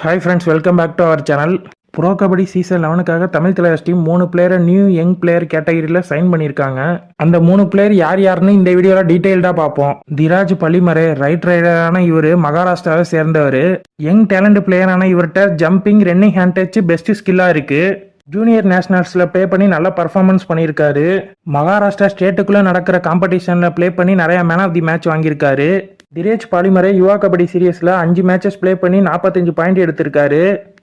Hi friends welcome back to our channel pro kabaddi season லெவனுக்காக Tamil தலைவர் team மூணு பிளேயரை new young player கேட்டகரியில் sign பண்ணியிருக்காங்க. அந்த மூணு பிளேயர் யார் யாருன்னு இந்த வீடியோவில் டீட்டெயில்டாக பார்ப்போம். திராஜ் பள்ளிமறை ரைட் ரைடரான இவர் மகாராஷ்டிராவை சேர்ந்தவர். யங் டேலண்ட் பிளேயரான இவர்கிட்ட jumping running hand touch best ஸ்கில்லாக இருக்குது ஜூனியர் நேஷனல்ஸில் ப்ளே பண்ணி நல்ல பர்ஃபார்மன்ஸ் பண்ணியிருக்காரு. மகாராஷ்டிரா ஸ்டேட்டுக்குள்ளே நடக்கிற காம்படிஷனில் ப்ளே பண்ணி நிறையா மேன் ஆஃப் தி மேட்ச் வாங்கியிருக்காரு. திரேஜ் பாலிமரை யுவா கபடி சீரியஸில் அஞ்சு மேட்சஸ் ப்ளே பண்ணி நாற்பத்தஞ்சு பாயிண்ட் எடுத்திருக்காரு.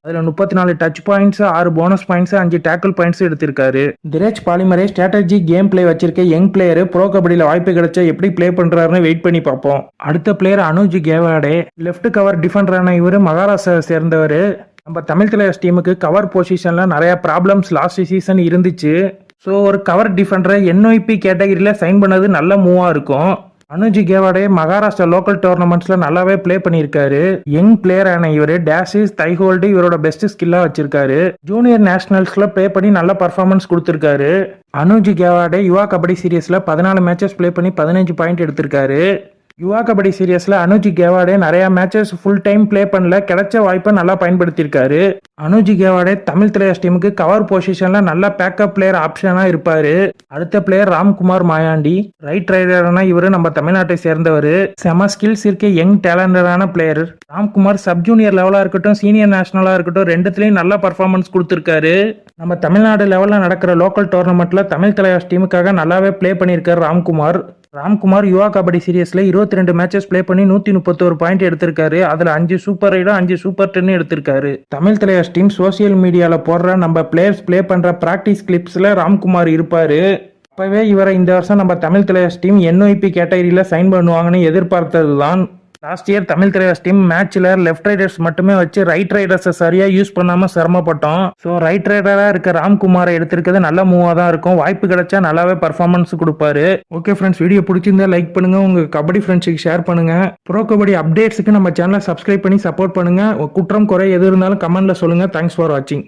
அதில் முப்பத்தி நாலு டச் பாயிண்ட்ஸ் ஆறு போனஸ் பாயிண்ட்ஸ் அஞ்சு டேக்கிள் பாயிண்ட்ஸ் எடுத்திருக்காரு. திரேஜ் பாலிமரை ஸ்ட்ராட்டஜி கேம் பிளே வச்சிருக்க யங் பிளேயர் ப்ரோ கபடியில் வாய்ப்பு கிடைச்சா எப்படி ப்ளே பண்ணுறாருன்னு வெயிட் பண்ணி பார்ப்போம். அடுத்த பிளேயர் அனுஜ் கேவாடே லெஃப்ட் கவர் டிஃபெண்டரான இவர் மகாராஷ்டிரா சேர்ந்தவர். நம்ம தமிழ் தலைவர்ஸ் டீமுக்கு கவர் பொசிஷனில் நிறைய ப்ராப்ளம்ஸ் லாஸ்ட் சீசன் இருந்துச்சு. ஸோ ஒரு கவர் டிஃபெண்டரை என்ஒய்பி கேட்டகரியில் சைன் பண்ணது நல்ல மூவாக இருக்கும். அனுஜி கேவாடே மகாராஷ்டிரா லோக்கல் டோர்னமெண்ட்ஸ்ல நல்லாவே ப்ளே பண்ணியிருக்காரு. யங் பிளேயரான இவர் டேஷிஸ் தைஹோல்டு இவரோட பெஸ்ட் ஸ்கில்லா வச்சிருக்காரு. ஜூனியர் நேஷனல்ஸ்ல ப்ளே பண்ணி நல்ல பர்ஃபார்மன்ஸ் கொடுத்துருக்காரு. அனுஜி கேவாடே யுவா கபடி சீரியஸ்ல பதினாலு மேட்சஸ் ப்ளே பண்ணி பதினஞ்சு பாயிண்ட் எடுத்திருக்காரு. யுவா கபடி சீரியஸில் அனுஜி கேவாடே நிறையா மேட்சஸ் ஃபுல் டைம் ப்ளே பண்ணல கிடைச்ச வாய்ப்பை நல்லா பயன்படுத்தியிருக்காரு. அனுஜி கேவாடே தமிழ் திரையாஸ் டீமுக்கு கவர் பொசிஷனில் நல்ல பேக்கப் பிளேயர் ஆப்ஷனாக இருப்பார். அடுத்த பிளேயர் ராம்குமார் மாயாண்டி ரைட் ரைடரான இவரு நம்ம தமிழ்நாட்டை சேர்ந்தவர். செம ஸ்கில்ஸ் இருக்க யங் டேலண்டடான பிளேயர் ராம்குமார் சப் ஜூனியர் லெவலாக இருக்கட்டும் சீனியர் நேஷனலாக இருக்கட்டும் ரெண்டுத்துலேயும் நல்ல பர்ஃபார்மன்ஸ் கொடுத்துருக்காரு. நம்ம தமிழ்நாடு லெவலில் நடக்கிற லோக்கல் டோர்னமெண்ட்டில் தமிழ் தலைவாஸ் டீமுக்காக நல்லாவே ப்ளே பண்ணியிருக்காரு ராம்குமார். ராம்குமார் யுவா கபடி சீரியஸில் இருபத்தி ரெண்டு மேட்சஸ் ப்ளே பண்ணி நூற்றி முப்பத்தோரு பாயிண்ட் எடுத்திருக்காரு. அதில் அஞ்சு சூப்பர் ரைடும் அஞ்சு சூப்பர் டென் எடுத்திருக்காரு. தமிழ் தலைவர்ஸ் டீம் சோசியல் மீடியாவில் போடுற நம்ம பிளேயர்ஸ் ப்ளே பண்ணுற ப்ராக்டிஸ் கிளிப்ஸில் ராம்குமார் இருப்பார். அப்பவே இவரை இந்த வருஷம் நம்ம தமிழ் தலையாஸ் டீம் என்ஒய்பி கேட்டகரியில் சைன் பண்ணுவாங்கன்னு எதிர்பார்த்தது தான் last year Tamil Thalaivas team மேட்ச்ல லெஃப்ட் ரைடர்ஸ் மட்டுமே வச்சு ரைட் ரைடர்ஸை சரியா யூஸ் பண்ணாம சிரமப்பட்டோம். ஸோ ரைட் ரைடரா இருக்க ராம்குமாரை எடுத்திருக்கிறது நல்ல மூவா தான் இருக்கும். வாய்ப்பு கிடைச்சா நல்லாவே பர்ஃபார்மன்ஸ் கொடுப்பாரு. ஓகே ஃப்ரெண்ட்ஸ் வீடியோ பிடிச்சிருந்தா லைக் பண்ணுங்க. உங்க கபடி ஃப்ரெண்ட்ஸுக்கு ஷேர் பண்ணுங்க. ப்ரோ கபடி அப்டேட்ஸுக்கு நம்ம சேனலை சப்ஸ்கிரைப் பண்ணி சப்போர்ட் பண்ணுங்க. குற்றம் குறை எது இருந்தாலும் கமெண்ட்ல சொல்லுங்க. தேங்க்ஸ் ஃபார் வாட்சிங்